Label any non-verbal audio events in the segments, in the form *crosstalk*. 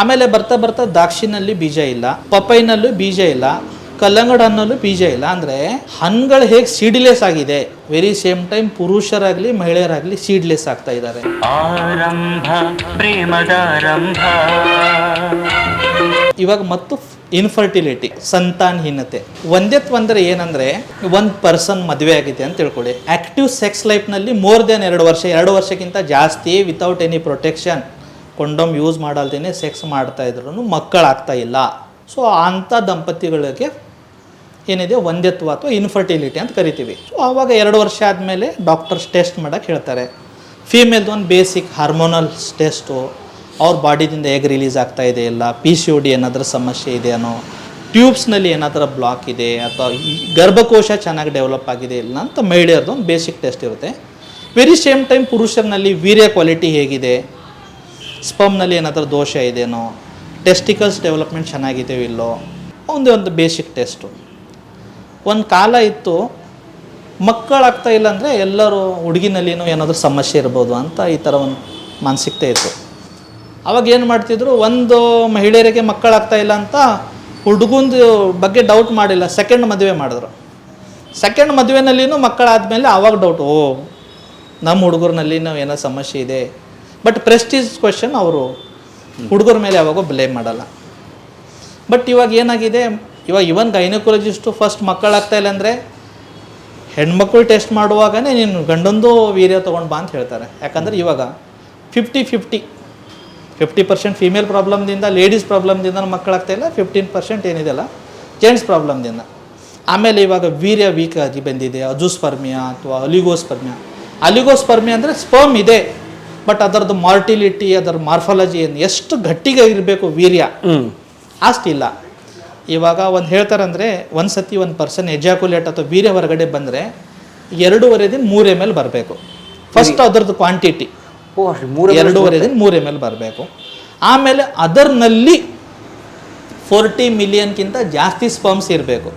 ಆಮೇಲೆ ಬರ್ತಾ ಬರ್ತಾ ದಾಕ್ಷಿನಲ್ಲಿ ಬೀಜ ಇಲ್ಲ ಪಪ್ಪೈನಲ್ಲೂ ಬೀಜ ಇಲ್ಲ ಕಲ್ಲಂಗಡ ಹಣ್ಣಲ್ಲೂ ಬೀಜ ಇಲ್ಲ ಅಂದರೆ ಹಣ್ಣುಗಳು ಹೇಗೆ ಸೀಡ್ಲೆಸ್ ಆಗಿದೆ. ವೆರಿ ಸೇಮ್ ಟೈಮ್ ಪುರುಷರಾಗಲಿ ಮಹಿಳೆಯರಾಗಲಿ ಸೀಡ್ಲೆಸ್ ಆಗ್ತಾ ಇದ್ದಾರೆ. ಇವಾಗ ಮತ್ತು ಇನ್ಫರ್ಟಿಲಿಟಿ ಸಂತಾನಹೀನತೆ. ಒಂದೇತ್ ತೊಂದರೆ ಏನಂದ್ರೆ ಒಂದು ಪರ್ಸನ್ ಮದುವೆ ಆಗಿದೆ ಅಂತ ತಿಳ್ಕೊಳ್ಳಿ. ಆಕ್ಟಿವ್ ಸೆಕ್ಸ್ ಲೈಫ್ನಲ್ಲಿ ಮೋರ್ ದೆನ್ ಎರಡು ವರ್ಷ ಎರಡು ವರ್ಷಕ್ಕಿಂತ ಜಾಸ್ತಿ without any protection condom use ಮಾಡಲ್ದೇ sex ಮಾಡ್ತಾ ಇದ್ರು ಮಕ್ಕಳಾಗ್ತಾ ಇಲ್ಲ. ಸೊ ಅಂಥ ದಂಪತಿಗಳಿಗೆ ಏನಿದೆ ಒಂದೇತ್ವ ಅಥವಾ ಇನ್ಫರ್ಟಿಲಿಟಿ ಅಂತ ಕರಿತೀವಿ. ಸೊ ಆವಾಗ ಎರಡು ವರ್ಷ ಆದಮೇಲೆ ಡಾಕ್ಟರ್ಸ್ ಟೆಸ್ಟ್ ಮಾಡೋಕ್ಕೆ ಹೇಳ್ತಾರೆ. ಫೀಮೇಲ್ದು ಒಂದು ಬೇಸಿಕ್ ಹಾರ್ಮೋನಲ್ ಟೆಸ್ಟು ಅವ್ರ ಬಾಡಿದಿಂದ ಹೇಗೆ ರಿಲೀಸ್ ಆಗ್ತಾ ಇದೆ ಇಲ್ಲ ಪಿ ಸಿ ಒ ಡಿ ಏನಾದರೂ ಸಮಸ್ಯೆ ಇದೆಯೋ ಟ್ಯೂಬ್ಸ್ನಲ್ಲಿ ಏನಾದರೂ ಬ್ಲಾಕ್ ಇದೆ ಅಥವಾ ಗರ್ಭಕೋಶ ಚೆನ್ನಾಗಿ ಡೆವಲಪ್ ಆಗಿದೆ ಇಲ್ಲ ಅಂತ ಮಹಿಳೆಯರದ್ದು ಒಂದು ಬೇಸಿಕ್ ಟೆಸ್ಟ್ ಇರುತ್ತೆ. ವೆರಿ ಸೇಮ್ ಟೈಮ್ ಪುರುಷರಲ್ಲಿ ವೀರ್ಯ ಕ್ವಾಲಿಟಿ ಹೇಗಿದೆ. ಸ್ಪಮ್ನಲ್ಲಿ ಏನಾದರೂ ದೋಷ ಇದೆಯೋ ಟೆಸ್ಟಿಕಲ್ಸ್ ಡೆವಲಪ್ಮೆಂಟ್ ಚೆನ್ನಾಗಿದೆಯೋ ಇಲ್ಲೋ, ಒಂದೇ ಒಂದು ಬೇಸಿಕ್ ಟೆಸ್ಟು ಒಂದು ಕಾಲ ಇತ್ತು, ಮಕ್ಕಳಾಗ್ತಾ ಇಲ್ಲ ಅಂದರೆ ಎಲ್ಲರೂ ಹುಡುಗಿನಲ್ಲಿನೂ ಏನಾದರೂ ಸಮಸ್ಯೆ ಇರ್ಬೋದು ಅಂತ ಈ ಥರ ಒಂದು ಮಾನಸಿಕತೆ ಇತ್ತು. ಅವಾಗ ಏನು ಮಾಡ್ತಿದ್ರು, ಒಂದು ಮಹಿಳೆಯರಿಗೆ ಮಕ್ಕಳಾಗ್ತಾ ಇಲ್ಲ ಅಂತ ಹುಡುಗಂದು ಬಗ್ಗೆ ಡೌಟ್ ಮಾಡಿಲ್ಲ ಸೆಕೆಂಡ್ ಮದುವೆ ಮಾಡಿದ್ರು. ಸೆಕೆಂಡ್ ಮದುವೆನಲ್ಲಿನೂ ಮಕ್ಕಳಾದಮೇಲೆ ಆವಾಗ ಡೌಟ್ ಓ ನಮ್ಮ ಹುಡುಗರ್ನಲ್ಲಿನೂ ಏನೋ ಸಮಸ್ಯೆ ಇದೆ. ಬಟ್ ಪ್ರೆಸ್ಟೀಜ್ ಕ್ವೆಶನ್ ಅವರು ಹುಡುಗರ ಮೇಲೆ ಯಾವಾಗೂ ಬ್ಲೇಮ್ ಮಾಡಲ್ಲ. ಬಟ್ ಇವಾಗ ಏನಾಗಿದೆ? ಇವಾಗ ಇವನ್ ಗೈನಕೊಲಜಿಸ್ಟು ಫಸ್ಟ್ ಮಕ್ಕಳಾಗ್ತಾ ಇಲ್ಲ ಅಂದರೆ ಹೆಣ್ಮಕ್ಳು ಟೆಸ್ಟ್ ಮಾಡುವಾಗನೇ ನೀನು ಗಂಡೊಂದು ವೀರ್ಯ ತೊಗೊಂಡು ಬಾ ಅಂತ ಹೇಳ್ತಾರೆ. ಯಾಕಂದರೆ ಇವಾಗ fifty fifty fifty percent female ಪ್ರಾಬ್ಲಮ್ದಿಂದ ladies ಪ್ರಾಬ್ಲಮ್ದಿಂದ ಮಕ್ಕಳಾಗ್ತಾ ಇಲ್ಲ ಫಿಫ್ಟೀನ್ ಪರ್ಸೆಂಟ್ ಏನಿದೆಲ್ಲ ಜೆಂಟ್ಸ್ ಪ್ರಾಬ್ಲಮ್ದಿಂದ ಆಮೇಲೆ ಇವಾಗ ವೀರ್ಯ ವೀಕ್ ಆಗಿ ಬಂದಿದೆ, ಅಜುಸ್ಪರ್ಮಿಯಾ ಅಥವಾ ಅಲಿಗೋಸ್ಪರ್ಮಿಯಾ. ಅಲಿಗೋಸ್ಪರ್ಮಿಯಾ ಅಂದರೆ ಸ್ಪರ್ಮ್ ಇದೆ. ಬಟ್ ಅದರದ್ದು ಮಾರ್ಟಿಲಿಟಿ ಅದರ ಮಾರ್ಫಾಲಜಿ ಏನು ಎಷ್ಟು ಗಟ್ಟಿಗೆ ಇರಬೇಕು ವೀರ್ಯ? ಅಷ್ಟಿಲ್ಲ ಇವಾಗ ಒಂದು ಹೇಳ್ತಾರಂದರೆ ಒಂದು ಸತಿ ಒಂದು ಪರ್ಸನ್ ಎಜಾಕುಲೇಟ್ ಅಥವಾ ವೀರ್ಯ ಹೊರಗಡೆ ಬಂದರೆ ಎರಡೂವರೆ ದಿನ ಮೂರು ಎಂ ಎಲ್ ಬರಬೇಕು. ಫಸ್ಟ್ ಅದರದ್ದು ಕ್ವಾಂಟಿಟಿ ಎರಡೂವರೆ ದಿನ ಮೂರು ಎಂ ಎಲ್ ಬರಬೇಕು. ಆಮೇಲೆ ಅದರ್ನಲ್ಲಿ ಫೋರ್ಟಿ ಮಿಲಿಯನ್ಗಿಂತ ಜಾಸ್ತಿ ಸ್ಪಮ್ಸ್ ಇರಬೇಕು.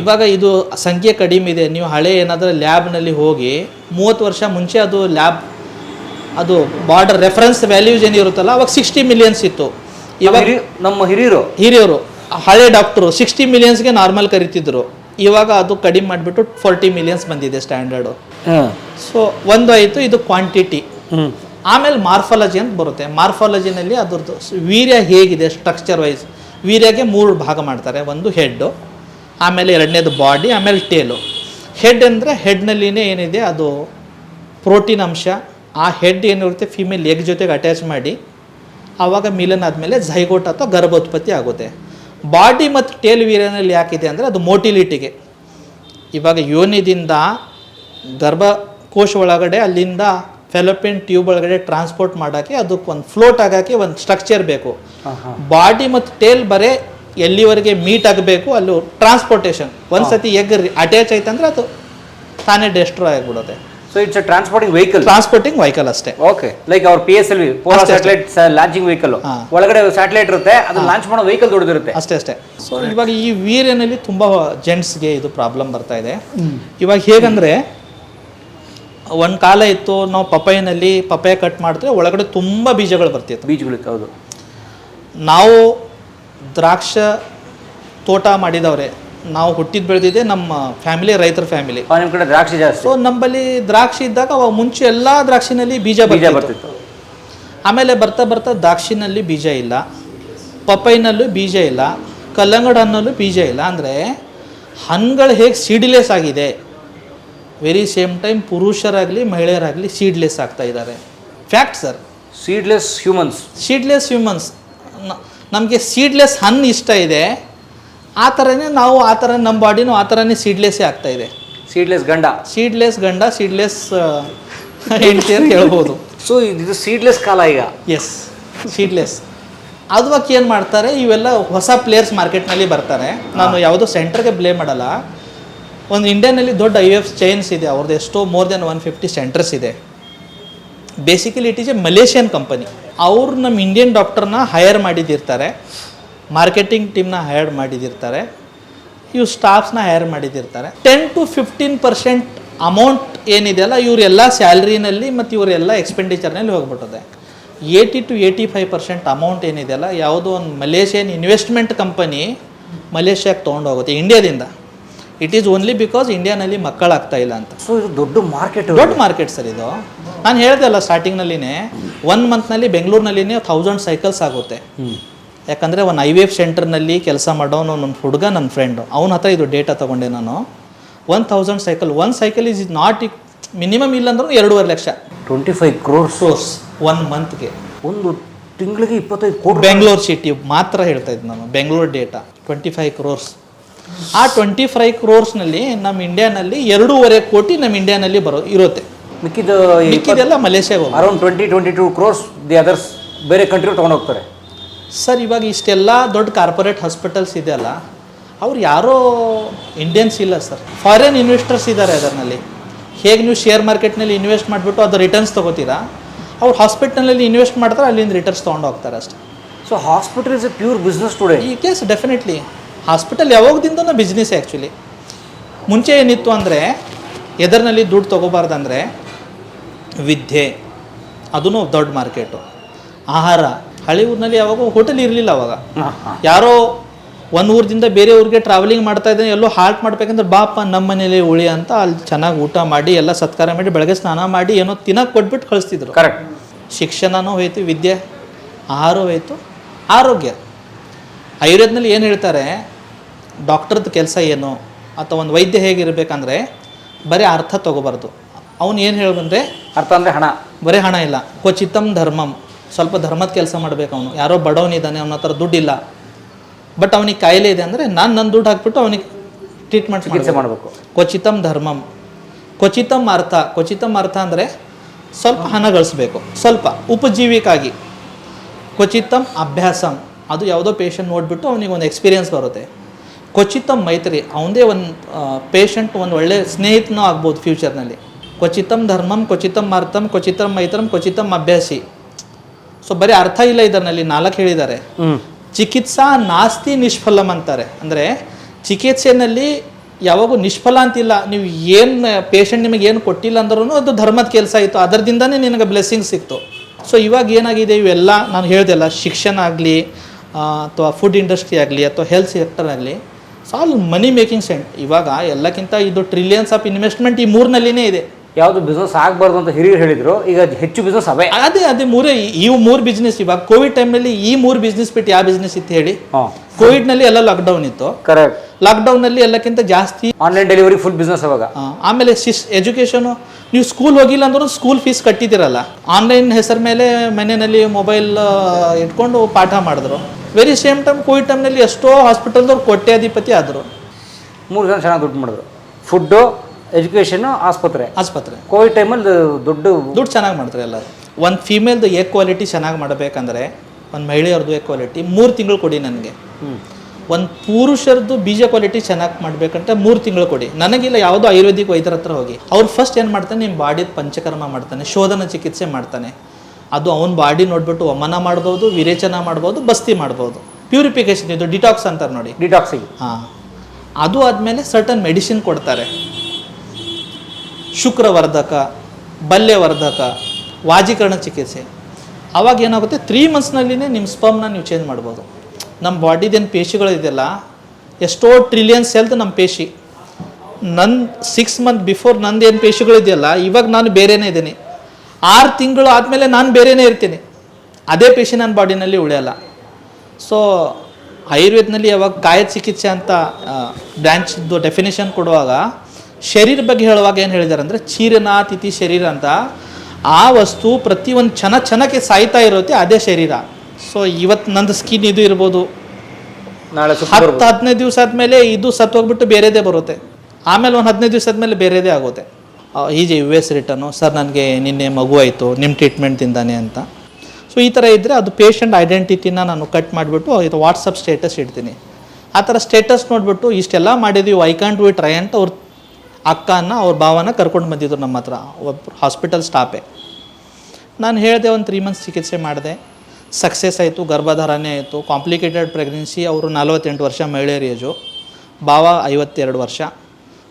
ಇವಾಗ ಇದು ಸಂಖ್ಯೆ ಕಡಿಮೆ ಇದೆ. ನೀವು ಹಳೆ ಏನಾದರೂ ಲ್ಯಾಬ್ನಲ್ಲಿ ಹೋಗಿ ಮೂವತ್ತು ವರ್ಷ ಮುಂಚೆ ಅದು ಲ್ಯಾಬ್ ಅದು ಬಾರ್ಡರ್ ರೆಫರೆನ್ಸ್ ವ್ಯಾಲ್ಯೂಸ್ ಏನಿರುತ್ತಲ್ಲ ಅವಾಗ ಸಿಕ್ಸ್ಟಿ ಮಿಲಿಯನ್ಸ್ ಇತ್ತು. ಇವಾಗ ನಮ್ಮ ಹಿರಿಯರು. ಹಿರಿಯರು ಹಳೆ ಡಾಕ್ಟ್ರು ಸಿಕ್ಸ್ಟಿ ಮಿಲಿಯನ್ಸ್ಗೆ ನಾರ್ಮಲ್ ಕರಿತಿದ್ರು. ಇವಾಗ ಅದು ಕಡಿಮೆ ಮಾಡಿಬಿಟ್ಟು ಫೋರ್ಟಿ ಮಿಲಿಯನ್ಸ್ ಬಂದಿದೆ ಸ್ಟ್ಯಾಂಡರ್ಡು ಸೊ ಒಂದು ಆಯಿತು ಇದು ಕ್ವಾಂಟಿಟಿ ಆಮೇಲೆ ಮಾರ್ಫಾಲಜಿ ಅಂತ ಬರುತ್ತೆ. ಮಾರ್ಫಾಲಜಿನಲ್ಲಿ ಅದ್ರದ್ದು ವೀರ್ಯ ಹೇಗಿದೆ ಸ್ಟ್ರಕ್ಚರ್ ವೈಸ್ ವೀರ್ಯಗೆ ಮೂರು ಭಾಗ ಮಾಡ್ತಾರೆ. ಒಂದು ಹೆಡ್ಡು ಆಮೇಲೆ ಎರಡನೇದು ಬಾಡಿ ಆಮೇಲೆ ಟೇಲು ಹೆಡ್ ಅಂದರೆ ಹೆಡ್ನಲ್ಲಿನೇ ಏನಿದೆ? ಅದು ಪ್ರೋಟೀನ್ ಅಂಶ ಆ ಹೆಡ್ ಏನಿರುತ್ತೆ ಫಿಮೇಲ್ ಎಗ್ ಜೊತೆಗೆ ಅಟ್ಯಾಚ್ ಮಾಡಿ ಆವಾಗ ಮಿಲನ್ ಆದಮೇಲೆ ಝೈಗೋಟ್ ಅಥವಾ ಗರ್ಭೋತ್ಪತ್ತಿ ಆಗುತ್ತೆ. ಬಾಡಿ ಮತ್ತು ಟೇಲ್ ವೀರ್ಯನಲ್ಲಿ ಯಾಕಿದೆ ಅಂದರೆ ಅದು ಮೋಟಿಲಿಟಿಗೆ ಇವಾಗ ಯೋನಿದಿಂದ ಗರ್ಭಕೋಶ ಒಳಗಡೆ ಅಲ್ಲಿಂದ ಫೆಲೋಪಿನ್ ಟ್ಯೂಬ್ ಒಳಗಡೆ ಟ್ರಾನ್ಸ್ಪೋರ್ಟ್ ಮಾಡೋಕ್ಕೆ ಅದಕ್ಕೆ ಒಂದು ಫ್ಲೋಟ್ ಆಗೋಕ್ಕೆ ಒಂದು ಸ್ಟ್ರಕ್ಚರ್ ಬೇಕು. ಬಾಡಿ ಮತ್ತು ಟೇಲ್ ಬರೇ ಎಲ್ಲಿವರೆಗೆ ಮೀಟ್ ಆಗಬೇಕು ಅಲ್ಲೂ ಟ್ರಾನ್ಸ್ಪೋರ್ಟೇಷನ್ ಒಂದು ಸತಿ ಎಗ್ ಅಟ್ಯಾಚ್ ಆಯ್ತಂದ್ರೆ ಅದು ತಾನೇ ಡೆಸ್ಟ್ರಾಯ್ ಆಗಿಬಿಡುತ್ತೆ. So it's a transporting vehicle transporting vehicle ಅಷ್ಟೇ. ಓಕೆ ಲೈಕ್ ಅವ್ರ P S L V polar. Satellite launching vehicle. ಒಳಗಡೆ ಸ್ಯಾಟಲೈಟ್ ಇರುತ್ತೆ ಅದು ಲಾಂಚ್ ಮಾಡೋ ವೆಹಿಕಲ್ ದೊಡ್ಡದಿರುತ್ತೆ ಅಷ್ಟೇ ಅಷ್ಟೇ. ಸೊ ಇವಾಗ ಈ ವೀರ್ಯನಲ್ಲಿ ತುಂಬ ಜೆಂಟ್ಸ್ಗೆ ಇದು ಪ್ರಾಬ್ಲಮ್ ಬರ್ತಾ ಇದೆ. ಇವಾಗ ಹೇಗಂದ್ರೆ ಒಂದು ಕಾಲ ಇತ್ತು ನಾವು ಪಪಾಯಿನಲ್ಲಿ ಪಪಾಯ ಕಟ್ ಮಾಡಿದ್ರೆ ಒಳಗಡೆ ತುಂಬಾ ಬೀಜಗಳು ಬರ್ತಿತ್ತು. ಬೀಚ್ಗಳಿತ್ತು ಹೌದು. ನಾವು ದ್ರಾಕ್ಷ ತೋಟ ಮಾಡಿದವ್ರೆ. ನಾವು ಹುಟ್ಟಿದ್ ಬೆಳೆದಿದೆ ನಮ್ಮ ಫ್ಯಾಮಿಲಿ ರೈತರ ಫ್ಯಾಮಿಲಿ ಕಡೆ ದ್ರಾಕ್ಷಿ ಜಾಸ್ತಿ. ಸೊ ನಮ್ಮಲ್ಲಿ ದ್ರಾಕ್ಷಿ ಇದ್ದಾಗ ಅವಾಗ ಮುಂಚೆ ಎಲ್ಲ ದ್ರಾಕ್ಷಿನಲ್ಲಿ ಬೀಜ ಬೀಜ ಬರ್ತಿತ್ತು. ಬರ್ತಿತ್ತು. ಆಮೇಲೆ ಬರ್ತಾ ಬರ್ತಾ ದ್ರಾಕ್ಷಿನಲ್ಲಿ ಬೀಜ ಇಲ್ಲ. ಪಪ್ಪೈನಲ್ಲೂ ಬೀಜ ಇಲ್ಲ. ಕಲ್ಲಂಗಡ ಹಣ್ಣಲ್ಲೂ ಬೀಜ ಇಲ್ಲ. ಅಂದರೆ ಹಣ್ಣುಗಳು ಹೇಗೆ ಸೀಡ್ಲೆಸ್ ಆಗಿದೆ. ವೆರಿ ಸೇಮ್ ಟೈಮ್ ಪುರುಷರಾಗಲಿ ಮಹಿಳೆಯರಾಗಲಿ ಸೀಡ್ಲೆಸ್ ಆಗ್ತಾ ಇದ್ದಾರೆ. Fact sir seedless humans seedless humans ನಮಗೆ ಸೀಡ್ಲೆಸ್ ಹಣ್ಣು ಇಷ್ಟ ಇದೆ. ಆ ಥರನೇ ನಾವು ಆ ಥರ ನಮ್ಮ ಬಾಡಿನೂ ಆ ಥರನೇ ಸೀಡ್ಲೆಸ್ಸೇ ಆಗ್ತಾ ಇದೆ. ಸೀಡ್ಲೆಸ್ ಗಂಡ. ಸೀಡ್ಲೆಸ್ ಗಂಡ ಸೀಡ್ಲೆಸ್ ಹೆಂಡತಿ ಅಂತ ಹೇಳ್ಬೋದು. ಸೊ ಇದು ಸೀಡ್ಲೆಸ್ ಕಾಲ ಈಗ. Yes seedless. ಅದಕ್ಕೆ ಏನು ಮಾಡ್ತಾರೆ ಇವೆಲ್ಲ ಹೊಸ ಪ್ಲೇಯರ್ಸ್ ಮಾರ್ಕೆಟ್ನಲ್ಲಿ ಬರ್ತಾರೆ. ನಾನು ಯಾವುದೋ ಸೆಂಟರ್ಗೆ ಬ್ಲೇಮ್ ಮಾಡಲ್ಲ. ಒಂದು ಇಂಡಿಯಾನಲ್ಲಿ ದೊಡ್ಡ ಐ ಎಫ್ ಚೈನ್ಸ್ ಇದೆ ಅವ್ರದ್ದು ಎಷ್ಟೋ more than one fifty centres ಇದೆ. Basically it is a Malaysian company ಅವ್ರು ನಮ್ಮ ಇಂಡಿಯನ್ ಡಾಕ್ಟರ್ನ ಹೈಯರ್ ಮಾಡಿದಿರ್ತಾರೆ. ಮಾರ್ಕೆಟಿಂಗ್ ಟೀಮ್ನ ಹೈರ್ ಮಾಡಿದಿರ್ತಾರೆ. ಇವ್ರು ಸ್ಟಾಫ್ಸ್ನ hire ಮಾಡಿದಿರ್ತಾರೆ. Ten to fifteen percent amount ಏನಿದೆಯಲ್ಲ ಇವರೆಲ್ಲ ಸ್ಯಾಲ್ರಿನಲ್ಲಿ ಮತ್ತು ಇವರೆಲ್ಲ ಎಕ್ಸ್ಪೆಂಡಿಚರ್ನಲ್ಲಿ ಹೋಗ್ಬಿಟ್ಟಿದೆ. Eighty to eighty five percent amount ಏನಿದೆಯಲ್ಲ ಯಾವುದೋ ಒಂದು ಮಲೇಷಿಯನ್ ಇನ್ವೆಸ್ಟ್ಮೆಂಟ್ ಕಂಪನಿ ಮಲೇಷ್ಯಾಗೆ ತೊಗೊಂಡೋಗುತ್ತೆ ಇಂಡಿಯಾದಿಂದ. ಇಟ್ ಈಸ್ ಓನ್ಲಿ ಬಿಕಾಸ್ ಇಂಡಿಯಾನಲ್ಲಿ ಮಕ್ಕಳಾಗ್ತಾ ಇಲ್ಲ ಅಂತ. ಸೊ ಇದು ದೊಡ್ಡ ಮಾರ್ಕೆಟ್ ದೊಡ್ಡ ಮಾರ್ಕೆಟ್ ಸರ್ ಇದು. ನಾನು ಹೇಳಿದೆ ಅಲ್ಲ ಸ್ಟಾರ್ಟಿಂಗ್ನಲ್ಲಿನೇ ಒನ್ ಮಂತ್ನಲ್ಲಿ ಬೆಂಗಳೂರಿನಲ್ಲಿನೇ ಥೌಸಂಡ್ ಸೈಕಲ್ಸ್ ಆಗುತ್ತೆ. ಯಾಕಂದರೆ ಒಂದು ಐ ವಿ ಎಫ್ ಸೆಂಟರ್ನಲ್ಲಿ ಕೆಲಸ ಮಾಡೋನು ನನ್ನ ಹುಡುಗ ನನ್ನ ಫ್ರೆಂಡು ಅವನ ಹತ್ರ ಇದು ಡೇಟಾ ತೊಗೊಂಡೆ ನಾನು. One thousand cycle one cycle is is not minimum ಇಲ್ಲಾಂದ್ರೂ ಎರಡೂವರೆ lakh. Twenty five crores source one ಮಂತ್ಗೆ ಒಂದು ತಿಂಗಳಿಗೆ ಇಪ್ಪತ್ತೈದು ಕೋಟಿ ಬೆಂಗಳೂರು ಸಿಟಿ ಮಾತ್ರ ಹೇಳ್ತಾ ಇದ್ದು ನಾನು Bengaluru data twenty five crores ಆ ಟ್ವೆಂಟಿ ಫೈವ್ ಕ್ರೋರ್ಸ್ನಲ್ಲಿ ನಮ್ಮ ಇಂಡಿಯಾನಲ್ಲಿ ಎರಡೂವರೆ ಕೋಟಿ ನಮ್ಮ ಇಂಡಿಯಾನಲ್ಲಿ ಬರೋ ಇರುತ್ತೆ. ಮಿಕ್ಕಿದ ಮಿಕ್ಕಿದೆಲ್ಲ ಮಲೇಷ್ಯಾಗೆ around twenty twenty two crores the others ಬೇರೆ ಕಂಟ್ರಿ ತೊಗೊಂಡು ಹೋಗ್ತಾರೆ. ಸರ್ ಇವಾಗ ಇಷ್ಟೆಲ್ಲ ದೊಡ್ಡ ಕಾರ್ಪೊರೇಟ್ ಹಾಸ್ಪಿಟಲ್ಸ್ ಇದೆಯಲ್ಲ ಅವ್ರು ಯಾರೋ ಇಂಡಿಯನ್ಸ್ ಇಲ್ಲ ಸರ್. ಫಾರಿನ್ ಇನ್ವೆಸ್ಟರ್ಸ್ ಇದ್ದಾರೆ ಅದರಲ್ಲಿ ಹೇಗೆ ನೀವು ಶೇರ್ ಮಾರ್ಕೆಟ್ನಲ್ಲಿ ಇನ್ವೆಸ್ಟ್ ಮಾಡಿಬಿಟ್ಟು ಅದು ರಿಟರ್ನ್ಸ್ ತೊಗೋತೀರಾ? ಅವ್ರು ಹಾಸ್ಪಿಟಲ್ನಲ್ಲಿ ಇನ್ವೆಸ್ಟ್ ಮಾಡ್ತಾರೆ ಅಲ್ಲಿಂದ ರಿಟರ್ನ್ಸ್ ತೊಗೊಂಡು ಹೋಗ್ತಾರೆ ಅಷ್ಟೇ. So hospital is a pure business today ಈ ಕೇಸ್ ಡೆಫಿನೆಟ್ಲಿ ಹಾಸ್ಪಿಟಲ್ ಯಾವಾಗದಿಂದನೂ ಬಿಸ್ನೆಸ್ ಆ್ಯಕ್ಚುಲಿ ಮುಂಚೆ ಏನಿತ್ತು ಅಂದರೆ ಎದರ್ನಲ್ಲಿ ದುಡ್ಡು ತೊಗೋಬಾರ್ದಂದ್ರೆ ವಿದ್ಯೆ. ಅದೂ ದೊಡ್ಡ ಮಾರ್ಕೆಟು ಆಹಾರ. ಹಳ್ಳಿ ಊರಿನಲ್ಲಿ ಯಾವಾಗ ಹೋಟೆಲ್ ಇರಲಿಲ್ಲ ಅವಾಗ. ಯಾರೋ ಒಂದು ಊರಿಂದ ಬೇರೆ ಊರಿಗೆ ಟ್ರಾವೆಲಿಂಗ್ ಮಾಡ್ತಾ ಇದ್ದಾನೆ ಎಲ್ಲೋ ಹಾಲ್ಟ್ ಮಾಡ್ಬೇಕಂದ್ರೆ ಬಾಪ ನಮ್ಮ ಮನೇಲಿ ಉಳಿ ಅಂತ ಅಲ್ಲಿ ಚೆನ್ನಾಗಿ ಊಟ ಮಾಡಿ ಎಲ್ಲ ಸತ್ಕಾರ ಮಾಡಿ ಬೆಳಗ್ಗೆ ಸ್ನಾನ ಮಾಡಿ ಏನೋ ತಿನ್ನಕ್ಕೆ ಕೊಟ್ಬಿಟ್ಟು ಕಳಿಸ್ತಿದ್ರು. ಕರೆಕ್ಟ್ ಶಿಕ್ಷಣನೂ ಹೋಯ್ತು ವಿದ್ಯೆ ಆಹಾರ ಹೋಯ್ತು. ಆರೋಗ್ಯ. ಆಯುರ್ವೇದನಲ್ಲಿ ಏನು ಹೇಳ್ತಾರೆ ಡಾಕ್ಟರ್ದು ಕೆಲಸ ಏನು? ಅಥವಾ ಒಂದು ವೈದ್ಯ ಹೇಗಿರಬೇಕಂದ್ರೆ ಬರೀ ಅರ್ಥ ತೊಗೋಬಾರ್ದು. ಅವನು ಏನು ಹೇಳ್ಬಂದ್ರೆ ಅರ್ಥ ಅಂದರೆ ಹಣ. ಬರೀ ಹಣ ಇಲ್ಲ ಕ್ವಚಿತಂ ಧರ್ಮಂ. ಸ್ವಲ್ಪ ಧರ್ಮದ ಕೆಲಸ ಮಾಡ್ಬೇಕು ಅವನು. ಯಾರೋ ಬಡವನಿದ್ದಾನೆ ಅವನ ಹತ್ರ ದುಡ್ಡಿಲ್ಲ. ಬಟ್ ಅವನಿಗೆ ಕಾಯಿಲೆ ಇದೆ ಅಂದರೆ ನಾನು ನನ್ನ ದುಡ್ಡು ಹಾಕ್ಬಿಟ್ಟು ಅವನಿಗೆ ಟ್ರೀಟ್ಮೆಂಟ್ ಚಿಕಿತ್ಸೆ ಮಾಡಬೇಕು. ಕ್ವಚಿತಂ ಧರ್ಮಂ. ಕ್ವಚಿತಂ ಅರ್ಥ. ಕ್ವಚಿತಂ ಅರ್ಥ ಅಂದರೆ ಸ್ವಲ್ಪ ಹಣ ಗಳಿಸ್ಬೇಕು. ಸ್ವಲ್ಪ ಉಪಜೀವಿಕಾಗಿ. ಕ್ವಚಿತಂ ಅಭ್ಯಾಸಂ. ಅದು ಯಾವುದೋ ಪೇಷಂಟ್ ನೋಡಿಬಿಟ್ಟು ಅವನಿಗೆ ಒಂದು ಎಕ್ಸ್ಪೀರಿಯನ್ಸ್ ಬರುತ್ತೆ. ಕ್ವಚಿತಂ ಮೈತ್ರಿ. ಅವನದೇ ಒಂದು ಪೇಷಂಟ್ ಒಂದು ಒಳ್ಳೆ ಸ್ನೇಹಿತನೂ ಆಗ್ಬೋದು ಫ್ಯೂಚರ್ನಲ್ಲಿ ಕ್ವಚಿತಂ ಧರ್ಮಂ ಕ್ವಚಿತಂ ಅರ್ಥಂ ಕ್ವಚಿತಂ ಮೈತ್ರಂ ಕ್ವಚಿತಂ ಅಭ್ಯಾಸಿ. ಸೊ ಬರೀ ಅರ್ಥ ಇಲ್ಲ ಇದರಲ್ಲಿ ನಾಲ್ಕು ಹೇಳಿದ್ದಾರೆ. ಚಿಕಿತ್ಸಾ ನಾಸ್ತಿ ನಿಷ್ಫಲಂ ಅಂತಾರೆ. ಅಂದರೆ ಚಿಕಿತ್ಸೆಯಲ್ಲಿ ಯಾವಾಗೂ ನಿಷ್ಫಲ ಅಂತಿಲ್ಲ. ನೀವು ಏನು ಪೇಷಂಟ್ ನಿಮಗೆ ಏನು ಕೊಟ್ಟಿಲ್ಲ ಅಂದ್ರೂ ಅದು ಧರ್ಮದ ಕೆಲಸ ಇತ್ತು. ಅದರದಿಂದನೇ ನಿನಗೆ ಬ್ಲೆಸ್ಸಿಂಗ್ ಸಿಕ್ತು. ಸೊ ಇವಾಗ ಏನಾಗಿದೆ? ಇವೆಲ್ಲ ನಾನು ಹೇಳ್ದೆಲ್ಲ ಶಿಕ್ಷಣ ಆಗಲಿ ಅಥವಾ ಫುಡ್ ಇಂಡಸ್ಟ್ರಿ ಆಗಲಿ ಅಥವಾ ಹೆಲ್ತ್ ಸೆಕ್ಟರ್ ಆಗಲಿ so all money making cent ಇವಾಗ ಎಲ್ಲಕ್ಕಿಂತ ಇದು ಟ್ರಿಲಿಯನ್ಸ್ ಆಫ್ ಇನ್ವೆಸ್ಟ್ಮೆಂಟ್ ಈ ಮೂರಿನಲ್ಲಿನೇ ಇದೆ. ಯಾವುದು ಬಿಸ್ನೆಸ್ ಆಗಬಾರ್ದು ಅಂತ ಹಿರಿಯರು ಹೇಳಿದ್ರು ಈಗ ಹೆಚ್ಚು ಬಿಸ್ನೆಸ್ ಅವೇ. ಅದೇ ಅದೇ ಮೂರೇ ಈ- ಮೂರು ಬಿಸ್ನೆಸ್ ಇವಾಗ ಕೋವಿಡ್ ಟೈಮ್ನಲ್ಲಿ ಈ ಮೂರು ಬಿಸ್ನೆಸ್ ಬಿಟ್ಟು ಯಾವ ಬಿಸ್ನೆಸ್ ಇತ್ತು ಹೇಳಿ? ಕೋವಿಡ್ನಲ್ಲಿ ಎಲ್ಲ ಲಾಕ್ಡೌನ್ ಇತ್ತು. ಕರೆಕ್ಟ್ ಲಾಕ್ಡೌನ್ನಲ್ಲಿ ಎಲ್ಲಕ್ಕಿಂತ ಜಾಸ್ತಿ ಆನ್ಲೈನ್ ಡೆಲಿವರಿ ಫುಲ್ ಬಿಸ್ನೆಸ್ ಅವಾಗ. ಆಮೇಲೆ ಸಿಸ್ ಎಜುಕೇಷನು ನೀವು ಸ್ಕೂಲ್ ಹೋಗಿಲ್ಲ ಅಂದ್ರೂ ಸ್ಕೂಲ್ ಫೀಸ್ ಕಟ್ಟಿದ್ದೀರಲ್ಲ. ಆನ್ಲೈನ್ ಹೆಸರು ಮೇಲೆ ಮನೆಯಲ್ಲಿ ಮೊಬೈಲ್ ಇಟ್ಕೊಂಡು ಪಾಠ ಮಾಡಿದ್ರು. ವೆರಿ ಸೇಮ್ ಟೈಮ್ ಕೋವಿಡ್ ಟೈಮ್ನಲ್ಲಿ ಎಷ್ಟೋ ಹಾಸ್ಪಿಟಲ್ದವ್ರು ಕೋಟ್ಯಾಧಿಪತಿ ಆದರು. ಮೂರು ಜನ ಚೆನ್ನಾಗಿ ದುಡ್ಡು ಮಾಡಿದ್ರು. ಫುಡ್ಡು ಎಜುಕೇಷನ್ನು ಆಸ್ಪತ್ರೆ. ಆಸ್ಪತ್ರೆ. ಕೋವಿಡ್ ಟೈಮಲ್ಲಿ ದೊಡ್ಡ ದುಡ್ಡು ಚೆನ್ನಾಗಿ ಮಾಡ್ತಾರೆ ಎಲ್ಲರೂ. ಒಂದು ಫೀಮೇಲ್ದು ಏ ಕ್ವಾಲಿಟಿ ಚೆನ್ನಾಗಿ ಮಾಡಬೇಕಂದ್ರೆ ಒಂದು ಮಹಿಳೆಯರದು ಏ ಕ್ವಾಲಿಟಿ ಮೂರು ತಿಂಗಳು ಕೊಡಿ ನನಗೆ. ಒಂದು ಪುರುಷರದ್ದು ಬೀಜ ಕ್ವಾಲಿಟಿ ಚೆನ್ನಾಗಿ ಮಾಡಬೇಕಂತ ಮೂರು ತಿಂಗಳು ಕೊಡಿ. ನನಗಿಲ್ಲ ಯಾವುದೋ ಆಯುರ್ವೇದಿಕ್ ವೈದ್ಯರ ಹತ್ರ ಹೋಗಿ. ಅವ್ರು ಫಸ್ಟ್ ಏನು ಮಾಡ್ತಾನೆ ನಿಮ್ಮ ಬಾಡಿ ಪಂಚಕರ್ಮ ಮಾಡ್ತಾನೆ ಶೋಧನ ಚಿಕಿತ್ಸೆ ಮಾಡ್ತಾನೆ. ಅದು ಅವನ ಬಾಡಿ ನೋಡ್ಬಿಟ್ಟು ವಮನ ಮಾಡ್ಬೋದು ವಿರೇಚನ ಮಾಡ್ಬೋದು ಬಸ್ತಿ ಮಾಡ್ಬೋದು. ಪ್ಯೂರಿಫಿಕೇಶನ್ ಇದು ಡಿಟಾಕ್ಸ್ ಅಂತಾರೆ ನೋಡಿ. ಡಿಟಾಕ್ಸಿಗೆ ಹಾಂ. ಅದು ಆದಮೇಲೆ ಸರ್ಟನ್ ಮೆಡಿಸಿನ್ ಕೊಡ್ತಾರೆ. ಶುಕ್ರವರ್ಧಕ, ಬಲ್ಯವರ್ಧಕ, ವಾಜೀಕರಣ ಚಿಕಿತ್ಸೆ. ಆವಾಗ ಏನಾಗುತ್ತೆ? ತ್ರೀ ಮಂತ್ಸ್ನಲ್ಲಿನೇ ನಿಮ್ಮ ಸ್ಪಮ್ನ ನೀವು ಚೇಂಜ್ ಮಾಡ್ಬೋದು. ನಮ್ಮ ಬಾಡಿದೇನು ಪೇಶಿಗಳಿದೆಯಲ್ಲ ಎಷ್ಟೋ ಟ್ರಿಲಿಯನ್ ಸೆಲ್ತ್ ನಮ್ಮ ಪೇಶಿ. ನನ್ನ ಸಿಕ್ಸ್ ಮಂತ್ ಬಿಫೋರ್ ನಂದು ಏನು ಪೇಶಿಗಳಿದೆಯಲ್ಲ ಇವಾಗ ನಾನು ಬೇರೆನೇ ಇದ್ದೀನಿ. ಆರು ತಿಂಗಳು ಆದಮೇಲೆ ನಾನು ಬೇರೆನೇ ಇರ್ತೀನಿ. ಅದೇ ಪೇಶಿ ನನ್ನ ಬಾಡಿನಲ್ಲಿ ಉಳಿಯಲ್ಲ. ಸೊ ಆಯುರ್ವೇದನಲ್ಲಿ ಯಾವಾಗ ಕಾಯ ಚಿಕಿತ್ಸೆ ಅಂತ ಬ್ರ್ಯಾಂಚ್ದು ಡೆಫಿನೇಷನ್ ಕೊಡುವಾಗ ಶರೀರ ಬಗ್ಗೆ ಹೇಳುವಾಗ ಏನು ಹೇಳಿದ್ದಾರೆ ಅಂದರೆ ಚೀರನಾತಿಥಿ ಶರೀರ ಅಂತ. ಆ ವಸ್ತು ಪ್ರತಿಯೊಂದು ಚನ ಚನಕ್ಕೆ ಸಾಯ್ತಾ ಇರುತ್ತೆ ಅದೇ ಶರೀರ. ಸೊ ಇವತ್ತು ನಂದು ಸ್ಕಿನ್ ಇದು ಇರ್ಬೋದು. ನಾಳೆ ಸುತ್ತ ಹತ್ತು ಹದಿನೈದು ದಿವಸ ಆದಮೇಲೆ ಇದು ಸತ್ತೋಗ್ಬಿಟ್ಟು ಬೇರೆದೇ ಬರುತ್ತೆ. ಆಮೇಲೆ ಒಂದು ಹದಿನೈದು ದಿವಸ ಆದಮೇಲೆ ಬೇರೆದೇ ಆಗುತ್ತೆ. Easy U S return sir ನನಗೆ ನಿನ್ನೆ ಮಗು ಆಯಿತು ನಿಮ್ಮ ಟ್ರೀಟ್ಮೆಂಟ್ದಿಂದಾನೆ ಅಂತ. ಸೊ ಈ ಥರ ಇದ್ದರೆ ಅದು ಪೇಷಂಟ್ ಐಡೆಂಟಿಟಿನ ನಾನು ಕಟ್ ಮಾಡಿಬಿಟ್ಟು ಇದು ವಾಟ್ಸಪ್ ಸ್ಟೇಟಸ್ ಇಡ್ತೀನಿ. ಆ ಥರ ಸ್ಟೇಟಸ್ ನೋಡಿಬಿಟ್ಟು ಇಷ್ಟೆಲ್ಲ ಮಾಡಿದ್ವಿ ಐ ಕಾಂಟ್ ವಿ ಟ್ರೈ ಅಂತ ಅವ್ರ ಅಕ್ಕನ ಅವ್ರ ಭಾವನ ಕರ್ಕೊಂಡು ಬಂದಿದ್ರು ನಮ್ಮ ಹತ್ರ. ಒಬ್ಬರು ಹಾಸ್ಪಿಟಲ್ ಸ್ಟಾಪೆ ನಾನು ಹೇಳಿದೆ ಒಂದು ತ್ರೀ ಮಂತ್ಸ್ ಚಿಕಿತ್ಸೆ ಮಾಡಿದೆ. ಸಕ್ಸಸ್ ಆಯಿತು ಗರ್ಭಧಾರಣೆ ಆಯಿತು. ಕಾಂಪ್ಲಿಕೇಟೆಡ್ ಪ್ರೆಗ್ನೆನ್ಸಿ ಅವರು ನಲವತ್ತೆಂಟು ವರ್ಷ ಮಹಿಳೆಯರ ಏಜು ಭಾವ ಐವತ್ತೆರಡು ವರ್ಷ.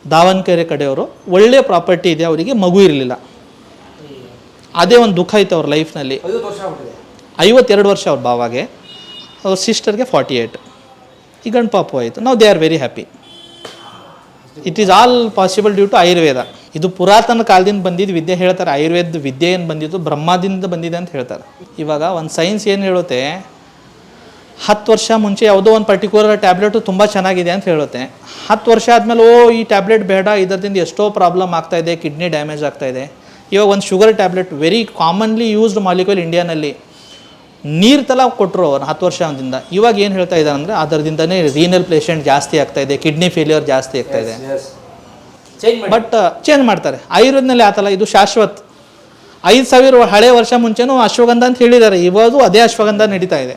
ದಾವಣಗೆರೆ ಕಡೆಯವರು ಒಳ್ಳೆಯ ಪ್ರಾಪರ್ಟಿ ಇದೆ ಅವರಿಗೆ ಮಗು ಇರಲಿಲ್ಲ. ಅದೇ ಒಂದು ದುಃಖ ಇತ್ತು ಅವ್ರ ಲೈಫ್ನಲ್ಲಿ ಐವತ್ತೆರಡು ವರ್ಷ ಅವ್ರ ಬಾವಾಗೆ ಅವ್ರ ಸಿಸ್ಟರ್ಗೆ ಫಾರ್ಟಿ ಏಯ್ಟ್ ಈ ಗಂಡು ಪಾಪು ಆಯಿತು. ನಾವು they are very happy it is all possible due to Ayurveda ಇದು ಪುರಾತನ ಕಾಲದಿಂದ ಬಂದಿದ್ದು ವಿದ್ಯೆ ಹೇಳ್ತಾರೆ. ಆಯುರ್ವೇದ ವಿದ್ಯೆ ಏನು ಬಂದಿದ್ದು? ಬ್ರಹ್ಮದಿಂದ ಬಂದಿದೆ ಅಂತ ಹೇಳ್ತಾರೆ. ಇವಾಗ ಒಂದು ಸೈನ್ಸ್ ಏನು ಹೇಳುತ್ತೆ? ಹತ್ತು ವರ್ಷ ಮುಂಚೆ ಯಾವುದೋ ಒಂದು ಪರ್ಟಿಕ್ಯುಲರ್ ಟ್ಯಾಬ್ಲೆಟು ತುಂಬ ಚೆನ್ನಾಗಿದೆ ಅಂತ ಹೇಳುತ್ತೆ. ಹತ್ತು ವರ್ಷ ಆದಮೇಲೆ, ಓ, ಈ ಟ್ಯಾಬ್ಲೆಟ್ ಬೇಡ. ಇದರಿಂದ ಎಷ್ಟೋ ಪ್ರಾಬ್ಲಮ್ ಆಗ್ತಾ ಇದೆ. ಕಿಡ್ನಿ ಡ್ಯಾಮೇಜ್ ಆಗ್ತಾ ಇದೆ. ಇವಾಗ ಒಂದು sugar tablet very commonly used molecule ಇಂಡಿಯಾನಲ್ಲಿ ನೀರು ತಲ ಕೊಟ್ಟರು ಅವ್ರು ಹತ್ತು ವರ್ಷದಿಂದ ಇವಾಗ ಏನು ಹೇಳ್ತಾ ಇದ್ದಾರೆ ಅಂದರೆ ಅದರದಿಂದನೇ ರೀನಲ್ ಪೇಷಂಟ್ ಜಾಸ್ತಿ ಆಗ್ತಾ ಇದೆ ಕಿಡ್ನಿ ಫೇಲ್ಯೂರ್ ಜಾಸ್ತಿ ಆಗ್ತಾ ಇದೆ. ಬಟ್ ಚೇಂಜ್ ಮಾಡ್ತಾರೆ. ಆಯುರ್ವೇದನಲ್ಲಿ ಆತಲ್ಲ ಇದು ಶಾಶ್ವತ್. ಐದು ಸಾವಿರ ಹಳೆ ವರ್ಷ ಮುಂಚೆನೂ ಅಶ್ವಗಂಧ ಅಂತ ಹೇಳಿದ್ದಾರೆ. ಇವಾಗೂ ಅದೇ ಅಶ್ವಗಂಧ ನಡೀತಾ ಇದೆ.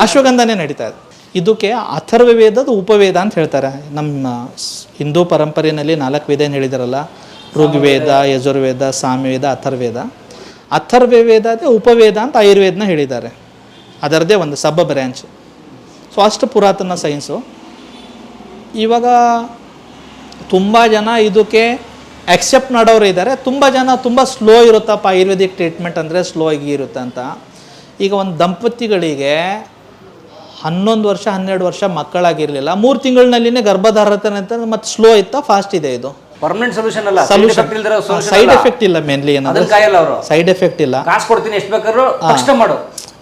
ಅಶ್ವಗಂಧನೇ ನಡೀತಾ ಇದೆ. ಇದಕ್ಕೆ ಅಥರ್ವ ವೇದದ ಉಪವೇದ ಅಂತ ಹೇಳ್ತಾರೆ. ನಮ್ಮ ಹಿಂದೂ ಪರಂಪರೆಯಲ್ಲಿ ನಾಲ್ಕು ವೇದ ಏನು ಹೇಳಿದಾರಲ್ಲ? ಋಗ್ವೇದ ಯಜುರ್ವೇದ ಸಾಮ್ಯವೇದ ಅಥರ್ವೇದ. ಅಥರ್ವ ವೇದ ಅದೇ ಉಪವೇದ ಅಂತ ಆಯುರ್ವೇದನ ಹೇಳಿದ್ದಾರೆ. ಅದರದೇ ಒಂದು ಸಬ್ ಬ್ರ್ಯಾಂಚ್ ಸೊ ಅಷ್ಟು ಪುರಾತನ ಸೈನ್ಸು. ಇವಾಗ ತುಂಬ ಜನ ಇದಕ್ಕೆ ಆಕ್ಸೆಪ್ಟ್ ಮಾಡೋರು ಇದ್ದಾರೆ. ತುಂಬ ಜನ ತುಂಬ ಸ್ಲೋ ಇರುತ್ತಪ್ಪ ಆಯುರ್ವೇದಿಕ್ ಟ್ರೀಟ್ಮೆಂಟ್ ಅಂದರೆ ಸ್ಲೋ ಆಗಿ ಇರುತ್ತೆ ಅಂತ. ಈಗ ಒಂದು ದಂಪತಿಗಳಿಗೆ ಹನ್ನೊಂದು ವರ್ಷ, ಹನ್ನೆರಡು ವರ್ಷ ಮಕ್ಕಳಾಗಿರಲಿಲ್ಲ. ಮೂರು ತಿಂಗಳಿನಲ್ಲಿನೇ ಗರ್ಭಧಾರತನೆ ಅಂತ ಮತ್ತು ಸ್ಲೋ ಇತ್ತಾ ಫಾಸ್ಟ್ ಇದೆ ಇದು. ಪರ್ಮನೆಂಟ್ ಸೊಲ್ಯೂಷನ್ ಅಲ್ಲ. ಸೈಡ್ ಎಫೆಕ್ಟ್ ಇಲ್ಲ ಮೇನ್ಲಿ ಏನಂದ್ರೆ ಅದನ್ನ ಕಾಯಲ್ಲ ಅವರು. ಸೈಡ್ ಎಫೆಕ್ಟ್ ಇಲ್ಲ. ಕಾಸು ಕೊಡ್ತೀನಿ ಎಷ್ಟು ಬೇಕಾದ್ರೂ ಕಷ್ಟ ಮಾಡು.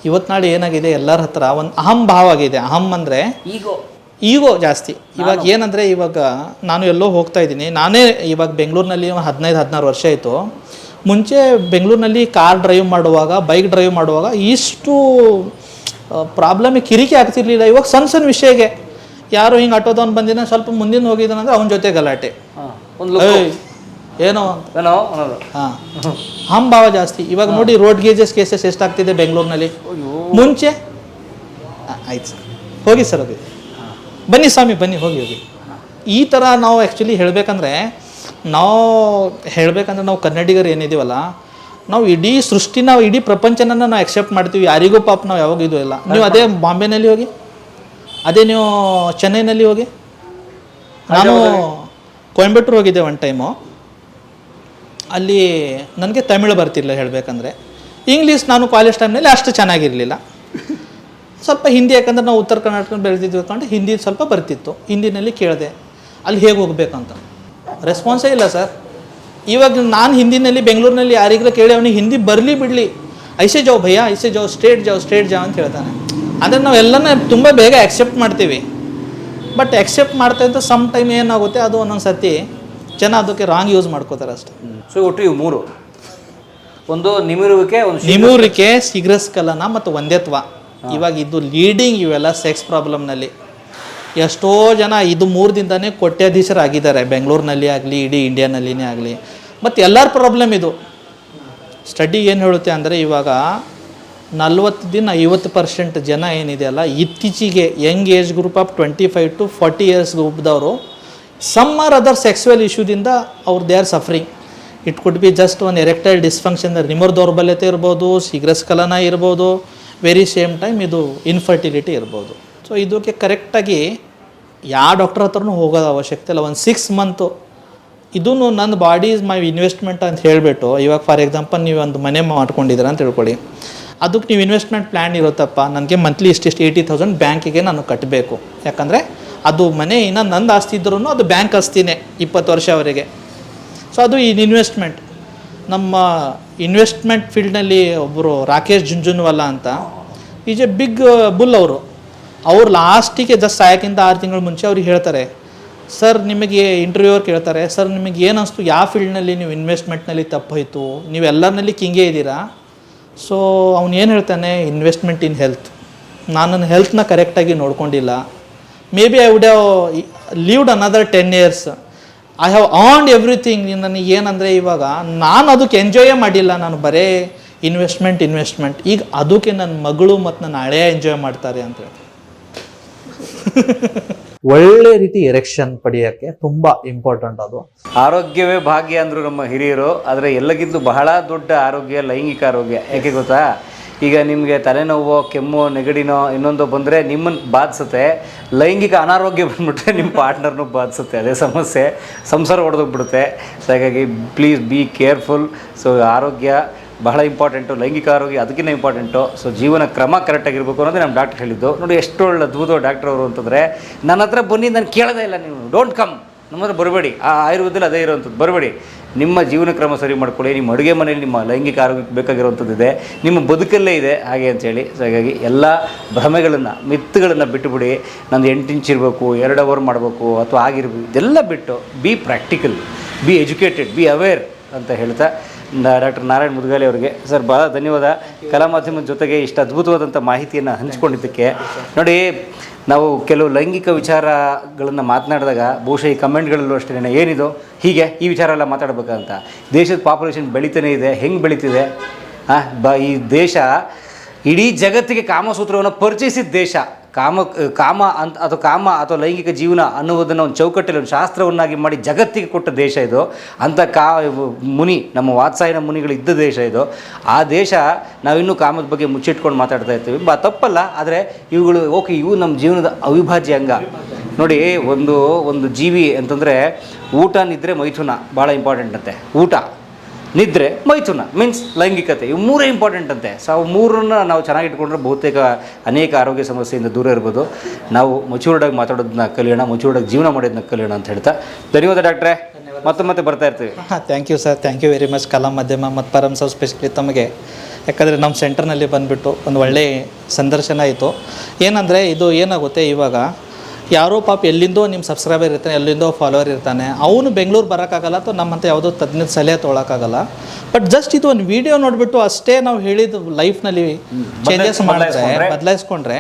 ಇವತ್ತು ನಾಳೆ ಏನಾಗಿದೆ? ಎಲ್ಲರ ಹತ್ರ ಒಂದು ಅಹಂ ಭಾವ ಆಗಿದೆ. ಅಹಂ ಅಂದರೆ ಈಗೋ ಈಗೋ ಜಾಸ್ತಿ. ಇವಾಗ ಏನಂದರೆ ಇವಾಗ ನಾನು ಎಲ್ಲೋ ಹೋಗ್ತಾ ಇದ್ದೀನಿ. ನಾನೇ ಇವಾಗ ಬೆಂಗಳೂರಿನಲ್ಲಿ ಹದಿನೈದು ಹದಿನಾರು ವರ್ಷ ಆಯಿತು. ಮುಂಚೆ ಬೆಂಗಳೂರಿನಲ್ಲಿ ಕಾರ್ ಡ್ರೈವ್ ಮಾಡುವಾಗ ಬೈಕ್ ಡ್ರೈವ್ ಮಾಡುವಾಗ ಇಷ್ಟು ಪ್ರಾಬ್ಲಮ್ ಕಿರಿಕಿ ಆಗ್ತಿರ್ಲಿಲ್ಲ. ಇವಾಗ ಸಣ್ಣ ಸಣ್ಣ ವಿಷಯಕ್ಕೆ ಯಾರು ಹಿಂಗೆ ಆಟೋದವ್ನು ಬಂದಿದ್ದಾನೆ ಸ್ವಲ್ಪ ಮುಂದಿನ ಹೋಗಿದ್ದಾನಂದ್ರೆ ಅವನ ಜೊತೆ ಗಲಾಟೆ. ಒಂದು ಏನೋ ಅಂತ. ಏನೋ ಅನ್ನೋದು ಹಾಂ. ಹಂಭಾವ ಜಾಸ್ತಿ. ಇವಾಗ ನೋಡಿ ರೋಡ್ ಗೇಜಸ್ ಕೇಸಸ್ ಎಷ್ಟಾಗ್ತಿದೆ ಬೆಂಗಳೂರಿನಲ್ಲಿ? ಮುಂಚೆ? ಆಯ್ತು ಸರ್. ಹೋಗಿ ಸರ್ ಅದು ಬನ್ನಿ ಸ್ವಾಮಿ ಬನ್ನಿ ಹೋಗಿ ಹೋಗಿ. ಈ ಥರ ನಾವು ಆ್ಯಕ್ಚುಲಿ ಹೇಳಬೇಕಂದ್ರೆ ನಾವು ಹೇಳಬೇಕಂದ್ರೆ ನಾವು ಕನ್ನಡಿಗರು ಏನಿದೀವಲ್ಲ ನಾವು ಇಡೀ ಸೃಷ್ಟಿ ನಾವು ಇಡೀ ಪ್ರಪಂಚನ ನಾವು ಎಕ್ಸೆಪ್ಟ್ ಮಾಡ್ತೀವಿ. ಯಾರಿಗೂ ಪಾಪ ನಾವು ಯಾವಾಗ ಇದು ಇಲ್ಲ. ನೀವು ಅದೇ ಬಾಂಬೆನಲ್ಲಿ ಹೋಗಿ ಅದೇ ನೀವು ಚೆನ್ನೈನಲ್ಲಿ ಹೋಗಿ ನಾನು ಕೊಯಂಬತ್ತೂರು ಹೋಗಿದ್ದೆ ಒನ್ ಟೈಮು ಅಲ್ಲಿ ನನಗೆ ತಮಿಳು ಬರ್ತಿಲ್ಲ ಹೇಳಬೇಕಂದ್ರೆ. ಇಂಗ್ಲೀಷ್ ನಾನು ಕಾಲೇಜ್ ಟೈಮ್ನಲ್ಲಿ ಅಷ್ಟು ಚೆನ್ನಾಗಿರಲಿಲ್ಲ. ಸ್ವಲ್ಪ ಹಿಂದಿ ಯಾಕಂದ್ರೆ ನಾವು ಉತ್ತರ ಕರ್ನಾಟಕ ಬೆಳೆದಿದ್ವಿ ಕಂಡು ಹಿಂದಿ ಸ್ವಲ್ಪ ಬರ್ತಿತ್ತು. ಹಿಂದಿನಲ್ಲಿ ಕೇಳಿದೆ, ಅಲ್ಲಿ ಹೇಗೆ ಹೋಗ್ಬೇಕಂತ. ರೆಸ್ಪಾನ್ಸೇ ಇಲ್ಲ ಸರ್. ಇವಾಗ ನಾನು ಹಿಂದಿನಲ್ಲಿ ಬೆಂಗಳೂರಿನಲ್ಲಿ ಯಾರಿಗೂ ಕೇಳಿ ಅವನಿಗೆ ಹಿಂದಿ ಬರಲಿ ಬಿಡಲಿ. ಐಸೆ ಜಾವ್ ಭಯ ಐಸೆ ಜಾವ್ ಸ್ಟೇಟ್ ಜಾವ್ ಸ್ಟೇಟ್ ಜಾವ್ ಅಂತ ಹೇಳ್ತಾನೆ. ಅಂದರೆ ಎಲ್ಲನೂ ತುಂಬ ಬೇಗ ಆಕ್ಸೆಪ್ಟ್ ಮಾಡ್ತೀವಿ. ಬಟ್ ಎಕ್ಸೆಪ್ಟ್ ಮಾಡ್ತಾ ಅಂತ ಸಮ್ ಟೈಮ್ ಏನಾಗುತ್ತೆ ಅದು ಒಂದೊಂದು ಸರ್ತಿ ಜನ ಅದಕ್ಕೆ ರಾಂಗ್ ಯೂಸ್ ಮಾಡ್ಕೋತಾರೆ ಅಷ್ಟೇ. ಸೊ ಒಟ್ಟು ಇವು ಮೂರು. ಒಂದು ನಿಮಿರುವಿಕೆ ಒಂದು ನಿಮಿರುವಿಕೆ ನಿಮೂರಿಕೆ ಕಲನ ಮತ್ತು ಒಂದೇತ್ವ ಇವಾಗ ಇದು ಲೀಡಿಂಗ್ ಇವೆಲ್ಲ ಸೆಕ್ಸ್ ಪ್ರಾಬ್ಲಮ್ನಲ್ಲಿ ಎಷ್ಟೋ ಜನ ಇದು ಮೂರು ಕೊಟ್ಟ್ಯಾಧೀಶರಾಗಿದ್ದಾರೆ ಕೊಟ್ಯಾಧೀಶರಾಗಿದ್ದಾರೆ. ಬೆಂಗಳೂರಿನಲ್ಲಿ ಆಗಲಿ ಇಡೀ ಇಂಡಿಯಾನಲ್ಲಿನೇ ಆಗಲಿ. ಮತ್ತು ಎಲ್ಲರ ಪ್ರಾಬ್ಲಮ್ ಇದು. ಸ್ಟಡಿ ಏನು ಹೇಳುತ್ತೆ ಅಂದರೆ ಇವಾಗ ನಲ್ವತ್ತು ದಿನ ಐವತ್ತು ಪರ್ಸೆಂಟ್ ಜನ ಏನಿದೆಯಲ್ಲ ಇತ್ತೀಚೆಗೆ young age group of twenty five to forty years ಗ್ರೂಪ್ದವರು some are other sexual ಇಶ್ಯೂದಿಂದ ಅವ್ರು they are suffering it could be just ಒಂದು ಎರೆಕ್ಟೈಲ್ ಡಿಸ್ಫಂಕ್ಷನ್ ರಿಮರ್ ದೌರ್ಬಲ್ಯತೆ ಇರ್ಬೋದು ಶೀಘ್ರಸ್ಖಲನ ಇರ್ಬೋದು ವೆರಿ ಸೇಮ್ ಟೈಮ್ ಇದು ಇನ್ಫರ್ಟಿಲಿಟಿ ಇರ್ಬೋದು. ಸೊ ಇದಕ್ಕೆ ಕರೆಕ್ಟಾಗಿ ಯಾವ ಡಾಕ್ಟರ್ ಹತ್ರನೂ ಹೋಗೋದು ಅವಶ್ಯಕತೆ ಇಲ್ಲ. ಒಂದು ಸಿಕ್ಸ್ ಮಂತು ಇದೂ ನನ್ನ ಬಾಡಿ ಇಸ್ ಮೈ ಇನ್ವೆಸ್ಟ್ಮೆಂಟ್ ಅಂತ ಹೇಳಿಬಿಟ್ಟು, ಇವಾಗ ಫಾರ್ ಎಕ್ಸಾಂಪಲ್ ನೀವು ಒಂದು ಮನೆ ಮಾಡ್ಕೊಂಡಿದ್ದೀರ ಅಂತ ತಿಳ್ಕೊಳ್ಳಿ. ಅದಕ್ಕೆ ನೀವು ಇನ್ವೆಸ್ಟ್ಮೆಂಟ್ ಪ್ಲ್ಯಾನ್ ಇರುತ್ತಪ್ಪ, ನನಗೆ ಮಂತ್ಲಿ ಇಷ್ಟಿಷ್ಟು ಏಯ್ಟಿ ತೌಸಂಡ್ ಬ್ಯಾಂಕಿಗೆ ನಾನು ಕಟ್ಟಬೇಕು ಯಾಕಂದರೆ ಅದು ಮನೆ ಇನ್ನು ನಂದು ಆಸ್ತಿ ಇದ್ರೂ ಅದು ಬ್ಯಾಂಕ್ ಆಸ್ತಿನೇ ಇಪ್ಪತ್ತು ವರ್ಷವರೆಗೆ. ಸೊ ಅದು ಈ ಇನ್ವೆಸ್ಟ್ಮೆಂಟ್ ನಮ್ಮ ಇನ್ವೆಸ್ಟ್ಮೆಂಟ್ ಫೀಲ್ಡ್ನಲ್ಲಿ ಒಬ್ಬರು ರಾಕೇಶ್ ಜುಂಜುನ್ವಲ್ಲ ಅಂತ, ಈಸ್ ಎ ಬಿಗ್ ಬುಲ್ ಅವರು. ಅವ್ರು ಲಾಸ್ಟಿಗೆ ಜಸ್ಟ್ ಸಾಯಕ್ಕಿಂತ ಆರು ತಿಂಗಳ ಮುಂಚೆ ಅವ್ರಿಗೆ ಹೇಳ್ತಾರೆ ಸರ್ ನಿಮಗೆ ಇಂಟರ್ವ್ಯೂ ಅವ್ರು ಕೇಳ್ತಾರೆ ಸರ್ ನಿಮಗೆ ಏನು ಅನಿಸ್ತು? ಯಾವ ಫೀಲ್ಡ್ನಲ್ಲಿ ನೀವು ಇನ್ವೆಸ್ಟ್ಮೆಂಟ್ನಲ್ಲಿ ತಪ್ಪೋಯ್ತು? ನೀವು ಎಲ್ಲರನಲ್ಲಿ ಕಿಂಗೆ ಇದ್ದೀರಾ? ಸೊ ಅವ್ನು ಏನು ಹೇಳ್ತಾನೆ? ಇನ್ವೆಸ್ಟ್ಮೆಂಟ್ ಇನ್ ಹೆಲ್ತ್ ನಾನು ನನ್ನ ಹೆಲ್ತ್ನ ಕರೆಕ್ಟಾಗಿ ನೋಡ್ಕೊಂಡಿಲ್ಲ. Maybe I would have lived another ten years I have earned everything ನನಗೆ ಏನಂದರೆ ಇವಾಗ, ನಾನು ಅದಕ್ಕೆ ಎಂಜಾಯೇ ಮಾಡಿಲ್ಲ. ನಾನು ಬರೇ ಇನ್ವೆಸ್ಟ್ಮೆಂಟ್ ಇನ್ವೆಸ್ಟ್ಮೆಂಟ್ ಈಗ ಅದಕ್ಕೆ ನನ್ನ ಮಗಳು ಮತ್ತು ನನ್ನ ಹಳೆಯ ಎಂಜಾಯ್ ಮಾಡ್ತಾರೆ ಅಂತ ಹೇಳಿ *laughs* ಒಳ್ಳೆ ರೀತಿ ಎರೆಕ್ಷನ್ ಪಡೆಯೋಕ್ಕೆ ತುಂಬ ಇಂಪಾರ್ಟೆಂಟ್ ಅದು. ಆರೋಗ್ಯವೇ ಭಾಗ್ಯ ಅಂದ್ರು ನಮ್ಮ ಹಿರಿಯರು, ಆದರೆ ಎಲ್ಲಕ್ಕಿಂತ ಬಹಳ ದೊಡ್ಡ ಆರೋಗ್ಯ, ಲೈಂಗಿಕ ಆರೋಗ್ಯ. ಯಾಕೆ ಗೊತ್ತಾ? ಈಗ ನಿಮಗೆ ತಲೆನೋವು, ಕೆಮ್ಮು, ನೆಗಡಿನೋ ಇನ್ನೊಂದು ಬಂದರೆ ನಿಮ್ಮನ್ನು ಬಾಧಿಸುತ್ತೆ ಲೈಂಗಿಕ ಅನಾರೋಗ್ಯ ಬಂದುಬಿಟ್ರೆ ನಿಮ್ಮ ಪಾರ್ಟ್ನರ್ನು ಬಾಧಿಸುತ್ತೆ ಅದೇ ಸಮಸ್ಯೆ. ಸಂಸಾರ ಹೊಡೆದೋಗ್ಬಿಡುತ್ತೆ ಸೊ ಹಾಗಾಗಿ ಪ್ಲೀಸ್ ಬಿ ಕೇರ್ಫುಲ್ ಸೊ ಆರೋಗ್ಯ ಬಹಳ ಇಂಪಾರ್ಟೆಂಟು, ಲೈಂಗಿಕ ಆರೋಗ್ಯ ಅದಕ್ಕಿಂತ ಇಂಪಾರ್ಟೆಂಟು. ಸೊ ಜೀವನ ಕ್ರಮ ಕರೆಕ್ಟಾಗಿರ್ಬೇಕು ಅನ್ನೋದೇ ನಮ್ಮ ಡಾಕ್ಟರ್ ಹೇಳಿದ್ದು. ನೋಡಿ, ಎಷ್ಟು ಒಳ್ಳೆ ಅದ್ಭುತ ಡಾಕ್ಟರ್ ಅವರು ಅಂತಂದರೆ, ನನ್ನ ಹತ್ರ ಬನ್ನಿ, ನಾನು ಕೇಳೋದೇ ಇಲ್ಲ ನೀವು ಡೋಂಟ್ ಕಮ್ ನಮ್ಮ ಹತ್ರ ಬರಬೇಡಿ. ಆ ಆಯುರ್ವೇದದಲ್ಲಿ ಅದೇ ಇರೋವಂಥದ್ದು. ಬರಬೇಡಿ. ನಿಮ್ಮ ಜೀವನ ಕ್ರಮ ಸರಿ ಮಾಡ್ಕೊಳ್ಳಿ. ನಿಮ್ಮ ಅಡುಗೆ ಮನೆಯಲ್ಲಿ ನಿಮ್ಮ ಲೈಂಗಿಕ ಆರೋಗ್ಯಕ್ಕೆ ಬೇಕಾಗಿರುವಂಥದ್ದು ಇದೆ. ನಿಮ್ಮ ಬದುಕಲ್ಲೇ ಇದೆ. ಹಾಗೆ ಅಂತೇಳಿ ಸೊ ಹಾಗಾಗಿ ಎಲ್ಲ ಭ್ರಮೆಗಳನ್ನು, ಮಿತ್ತುಗಳನ್ನು ಬಿಟ್ಟುಬಿಡಿ. ನಂದು ಎಂಟು ಇಂಚ್ ಇರಬೇಕು, ಎರಡು ಅವರ್ ಮಾಡಬೇಕು, ಅಥವಾ ಆಗಿರ್ಬೇಕು, ಇದೆಲ್ಲ ಬಿಟ್ಟು be practical be educated be aware ಅಂತ ಹೇಳ್ತಾ ಡಾಕ್ಟರ್ ನಾರಾಯಣ ಮುದ್ಗಾಲಿ ಅವರಿಗೆ. ಸರ್ ಭಾಳ ಧನ್ಯವಾದ. ಕಲಾ ಮಾಧ್ಯಮದ ಜೊತೆಗೆ ಇಷ್ಟು ಅದ್ಭುತವಾದಂಥ ಮಾಹಿತಿಯನ್ನು ಹಂಚ್ಕೊಂಡಿದ್ದಕ್ಕೆ. ನೋಡಿ, ನಾವು ಕೆಲವು ಲೈಂಗಿಕ ವಿಚಾರಗಳನ್ನು ಮಾತನಾಡಿದಾಗ ಬಹುಶಃ ಈ ಕಮೆಂಟ್ಗಳಲ್ಲೂ ಅಷ್ಟೇ ಏನಿದು? ಹೀಗೆ ಈ ವಿಚಾರ ಎಲ್ಲ ಮಾತಾಡ್ಬೇಕಂತ. ದೇಶದ ಪಾಪ್ಯುಲೇಷನ್ ಬೆಳೀತಾನೆ ಇದೆ, ಹೆಂಗೆ ಬೆಳೀತಿದೆ? ಹಾಂ ಬ ಈ ದೇಶ ಇಡೀ ಜಗತ್ತಿಗೆ ಕಾಮಸೂತ್ರವನ್ನು ಪರಿಚಯಿಸಿದ ದೇಶ. ಕಾಮ ಕಾಮ ಅಂತ ಅಥವಾ ಕಾಮ ಅಥವಾ ಲೈಂಗಿಕ ಜೀವನ ಅನ್ನುವುದನ್ನು ಒಂದು ಚೌಕಟ್ಟಲ್ಲಿ ಒಂದು ಶಾಸ್ತ್ರವನ್ನಾಗಿ ಮಾಡಿ ಜಗತ್ತಿಗೆ ಕೊಟ್ಟ ದೇಶ ಇದು. ಅಂಥ ಕಾ, ಮುನಿ, ನಮ್ಮ ವಾತ್ಸಾಯನ ಮುನಿಗಳು ಇದ್ದ ದೇಶ ಇದು. ಆ ದೇಶ ನಾವಿನ್ನೂ ಕಾಮದ ಬಗ್ಗೆ ಮುಚ್ಚಿಟ್ಕೊಂಡು ಮಾತಾಡ್ತಾ ಇರ್ತೀವಿ. ಬಾ, ತಪ್ಪಲ್ಲ, ಆದರೆ ಇವುಗಳು, ಓಕೆ, ಇವು ನಮ್ಮ ಜೀವನದ ಅವಿಭಾಜ್ಯ ಅಂಗ. ನೋಡಿ, ಒಂದು ಒಂದು ಜೀವಿ ಅಂತಂದರೆ ಊಟ ನಿದ್ರೆ ಮೈಥುನ ಭಾಳ ಇಂಪಾರ್ಟೆಂಟ್ ಅಂತೆ. ಊಟ. ನಿದ್ರೆ, ಮೈಥುನ ಮೀನ್ಸ್ ಲೈಂಗಿಕತೆ, ಇವು ಮೂರೇ ಇಂಪಾರ್ಟೆಂಟ್ ಅಂತೆ. ಸೊ ಅವು ಮೂರನ್ನ ನಾವು ಚೆನ್ನಾಗಿ ಇಟ್ಕೊಂಡ್ರೆ ಬಹುತೇಕ ಅನೇಕ ಆರೋಗ್ಯ ಸಮಸ್ಯೆಯಿಂದ ದೂರ ಇರ್ಬೋದು. ನಾವು ಮಚೂರ್ಡಾಗಿ ಮಾತಾಡೋದನ್ನ ಕಲಿಯೋಣ ಮಚೂರ್ಡಾಗಿ ಜೀವನ ಮಾಡೋದನ್ನ ಕಲಿಯೋಣ ಅಂತ ಹೇಳ್ತಾ. ಧನ್ಯವಾದ ಡಾಕ್ಟ್ರೆ. ಮತ್ತೆ ಮತ್ತೆ ಬರ್ತಾ ಇರ್ತೀವಿ. ಹಾಂ thank you sir thank you very much ಕಲಾ ಮಾಧ್ಯಮ ಮತ್ತು ಪರಮ್ ಸರ್ ಸ್ಪೆಷಲಿ ತಮಗೆ. ಯಾಕಂದರೆ ನಮ್ಮ ಸೆಂಟರ್ನಲ್ಲಿ ಬಂದುಬಿಟ್ಟು ಒಂದು ಒಳ್ಳೆಯ ಸಂದರ್ಶನ ಆಯಿತು. ಏನಂದರೆ ಇದು ಏನಾಗುತ್ತೆ ಇವಾಗ ಯಾರೋ ಪಾಪ ಎಲ್ಲಿಂದೋ ನಿಮ್ಮ ಸಬ್ಸ್ಕ್ರೈಬರ್ ಇರ್ತಾನೆ ಎಲ್ಲಿಂದೋ ಫಾಲೋವರ್ ಇರ್ತಾನೆ ಅವನು ಬೆಂಗಳೂರು ಬರೋಕ್ಕಾಗಲ್ಲ ಅಥವಾ ನಮ್ಮಂತ ಯಾವುದೋ ತಜ್ಞದ ಸಲಹೆ ತೊಗೊಳಕ್ಕಾಗಲ್ಲ. ಬಟ್ ಜಸ್ಟ್ ಇದು ಒಂದು ವಿಡಿಯೋ ನೋಡಿಬಿಟ್ಟು ಅಷ್ಟೇ ನಾವು ಹೇಳಿದ ಲೈಫ್ನಲ್ಲಿ ಚೇಂಜಸ್ ಮಾಡಿದ್ರೆ ಬದಲಾಯಿಸ್ಕೊಂಡ್ರೆ? ಬದಲಾಯಿಸ್ಕೊಂಡ್ರೆ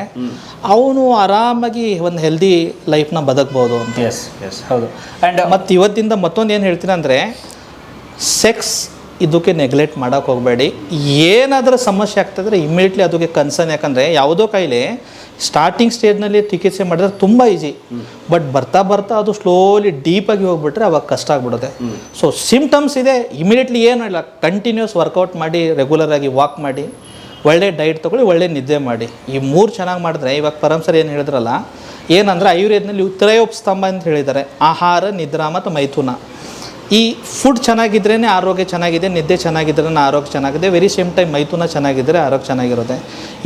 ಅವನು ಆರಾಮಾಗಿ ಒಂದು ಹೆಲ್ದಿ ಲೈಫ್ನ ಬದುಕ್ಬೋದು ಅಂತ. ಎಸ್ ಎಸ್ ಹೌದು. ಆ್ಯಂಡ್ ಮತ್ತು ಇವತ್ತಿಂದ ಮತ್ತೊಂದು ಏನು ಹೇಳ್ತೀನಿ ಅಂದರೆ ಸೆಕ್ಸ್ ಇದಕ್ಕೆ ನೆಗ್ಲೆಕ್ಟ್ ಮಾಡೋಕ್ಕೆ ಹೋಗಬೇಡಿ. ಏನಾದರೂ ಸಮಸ್ಯೆ ಆಗ್ತದ್ರೆ ಇಮಿಡಿಯೇಟ್ಲಿ ಅದಕ್ಕೆ ಕನ್ಸರ್ನ್ ಯಾಕಂದರೆ ಯಾವುದೋ ಕಾಯಿಲೆ ಸ್ಟಾರ್ಟಿಂಗ್ ಸ್ಟೇಜ್ನಲ್ಲಿ ಚಿಕಿತ್ಸೆ ಮಾಡಿದ್ರೆ ತುಂಬ ಈಸಿ ಬಟ್ ಬರ್ತಾ ಬರ್ತಾ ಅದು ಸ್ಲೋಲಿ ಡೀಪಾಗಿ ಹೋಗ್ಬಿಟ್ರೆ ಅವಾಗ ಕಷ್ಟ ಆಗ್ಬಿಡುತ್ತೆ. ಸೊ ಸಿಮ್ಟಮ್ಸ್ ಇದೆ ಇಮಿಡಿಯೇಟ್ಲಿ ಏನು ಇಲ್ಲ. ಕಂಟಿನ್ಯೂಸ್ ವರ್ಕೌಟ್ ಮಾಡಿ ರೆಗ್ಯುಲರ್ ಆಗಿ ವಾಕ್ ಮಾಡಿ, ಒಳ್ಳೆ ಡೈಟ್ ತೊಗೊಳ್ಳಿ, ಒಳ್ಳೆ ನಿದ್ದೆ ಮಾಡಿ. ಈ ಮೂರು ಚೆನ್ನಾಗಿ ಮಾಡಿದ್ರೆ, ಇವಾಗ ಪರಮ್ ಸರ್ ಏನು ಹೇಳಿದ್ರಲ್ಲ, ಏನಂದ್ರೆ ಆಯುರ್ವೇದನಲ್ಲಿ ಸ್ತಂಭ ಅಂತ ಹೇಳಿದ್ದಾರೆ. ಆಹಾರ, ನಿದ್ರಾ ಮತ್ತು ಮೈಥುನ. ಈ ಫುಡ್ ಚೆನ್ನಾಗಿದ್ರೇ ಆರೋಗ್ಯ ಚೆನ್ನಾಗಿದೆ, ನಿದ್ದೆ ಚೆನ್ನಾಗಿದ್ರೇ ಆರೋಗ್ಯ ಚೆನ್ನಾಗಿದೆ. ವೆರಿ ಸೇಮ್ ಟೈಮ್ ಮೈಥುನ ಚೆನ್ನಾಗಿದ್ದರೆ ಆರೋಗ್ಯ ಚೆನ್ನಾಗಿರುತ್ತೆ.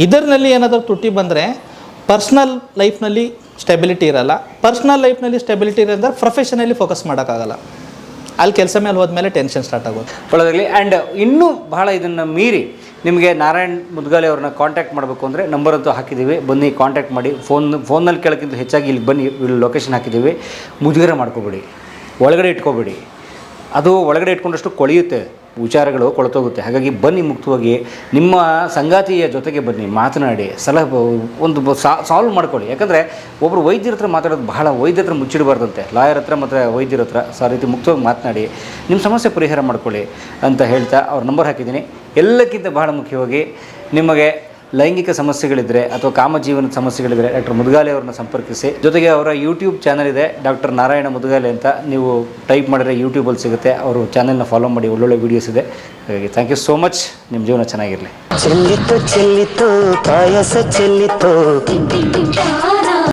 ಇದರಲ್ಲಿ ಏನಾದರೂ ತುಟ್ಟಿ ಬಂದರೆ ಪರ್ಸ್ನಲ್ ಲೈಫ್ನಲ್ಲಿ ಸ್ಟೆಬಿಲಿಟಿ ಇರಲ್ಲ. ಪರ್ಸ್ನಲ್ ಲೈಫ್ನಲ್ಲಿ ಸ್ಟೆಬಿಲಿಟಿ ಇರೋದ್ರೆ ಪ್ರೊಫೆಷನಲ್ಲಿ ಫೋಕಸ್ ಮಾಡೋಕ್ಕಾಗಲ್ಲ. ಅಲ್ಲಿ ಕೆಲಸ ಮೇಲೆ ಹೋದ್ಮೇಲೆ ಟೆನ್ಷನ್ ಸ್ಟಾರ್ಟ್ ಆಗೋದು. ಒಳ್ಳೆದಾಗಲಿ. ಆ್ಯಂಡ್ ಇನ್ನೂ ಬಹಳ ಇದನ್ನು ಮೀರಿ ನಿಮಗೆ ನಾರಾಯಣ್ ಮುದ್ಗಾಲಿ ಅವ್ರನ್ನ ಕಾಂಟ್ಯಾಕ್ಟ್ ಮಾಡಬೇಕು ಅಂದರೆ ನಂಬರ್ ಅಂತೂ ಹಾಕಿದ್ದೀವಿ. ಬನ್ನಿ ಕಾಂಟ್ಯಾಕ್ಟ್ ಮಾಡಿ. ಫೋನ್ ಫೋನಲ್ಲಿ ಕೇಳೋಕ್ಕಿಂತ ಹೆಚ್ಚಾಗಿ ಇಲ್ಲಿ ಬನ್ನಿ. ಇಲ್ಲಿ ಲೊಕೇಶನ್ ಹಾಕಿದ್ದೀವಿ. ಮುಜುಗರ ಮಾಡ್ಕೋಬೇಡಿ. ಒಳಗಡೆ ಇಟ್ಕೋಬೇಡಿ. ಅದು ಒಳಗಡೆ ಇಟ್ಕೊಂಡಷ್ಟು ಕೊಳೆಯುತ್ತೆ. ವಿಚಾರಗಳು ಕೊಳತೋಗುತ್ತೆ. ಹಾಗಾಗಿ ಬನ್ನಿ ಮುಕ್ತವಾಗಿ, ನಿಮ್ಮ ಸಂಗಾತಿಯ ಜೊತೆಗೆ ಬನ್ನಿ, ಮಾತನಾಡಿ, ಸಲಹ ಒಂದು ಸಾಲ್ವ್ ಮಾಡ್ಕೊಳ್ಳಿ. ಯಾಕಂದರೆ ಒಬ್ಬರು ವೈದ್ಯರ ಹತ್ರ ಮಾತಾಡೋದು ಬಹಳ ವೈದ್ಯರ ಹತ್ರ ಮುಚ್ಚಿಡಬಾರ್ದಂತೆ. ಲಾಯರ್ ಹತ್ರ ಮತ್ತು ವೈದ್ಯರ ಹತ್ರ ಸೊ ರೀತಿ ಮುಕ್ತವಾಗಿ ಮಾತನಾಡಿ, ನಿಮ್ಮ ಸಮಸ್ಯೆ ಪರಿಹಾರ ಮಾಡ್ಕೊಳ್ಳಿ ಅಂತ ಹೇಳ್ತಾ ಅವ್ರ ನಂಬರ್ ಹಾಕಿದ್ದೀನಿ. ಎಲ್ಲಕ್ಕಿಂತ ಬಹಳ ಮುಖ್ಯವಾಗಿ ನಿಮಗೆ ಲೈಂಗಿಕ ಸಮಸ್ಯೆಗಳಿದ್ರೆ ಅಥವಾ ಕಾಮಜೀವನ ಸಮಸ್ಯೆಗಳಿದ್ರೆ ಡಾಕ್ಟರ್ ಮುದ್ಗಾಲೆ ಅವ್ರನ್ನ ಸಂಪರ್ಕಿಸಿ. ಜೊತೆಗೆ ಅವರ ಯೂಟ್ಯೂಬ್ ಚಾನಲ್ ಇದೆ ಡಾಕ್ಟರ್ ನಾರಾಯಣ ಮುದ್ಗಾಲೆ ಅಂತ. ನೀವು ಟೈಪ್ ಮಾಡಿದ್ರೆ ಯೂಟ್ಯೂಬಲ್ಲಿ ಸಿಗುತ್ತೆ. ಅವರು ಚಾನಲ್ನ ಫಾಲೋ ಮಾಡಿ ಒಳ್ಳೊಳ್ಳೆ ವೀಡಿಯೋಸ್ ಇದೆ. ಹಾಗಾಗಿ ಥ್ಯಾಂಕ್ ಯು ಸೋ ಮಚ್ ನಿಮ್ಮ ಜೀವನ ಚೆನ್ನಾಗಿರಲಿ. ಚೆಲ್ಲಿತು ಚೆಲ್ಲಿತು ಪಾಯಸ ಚೆಲ್ಲಿತು.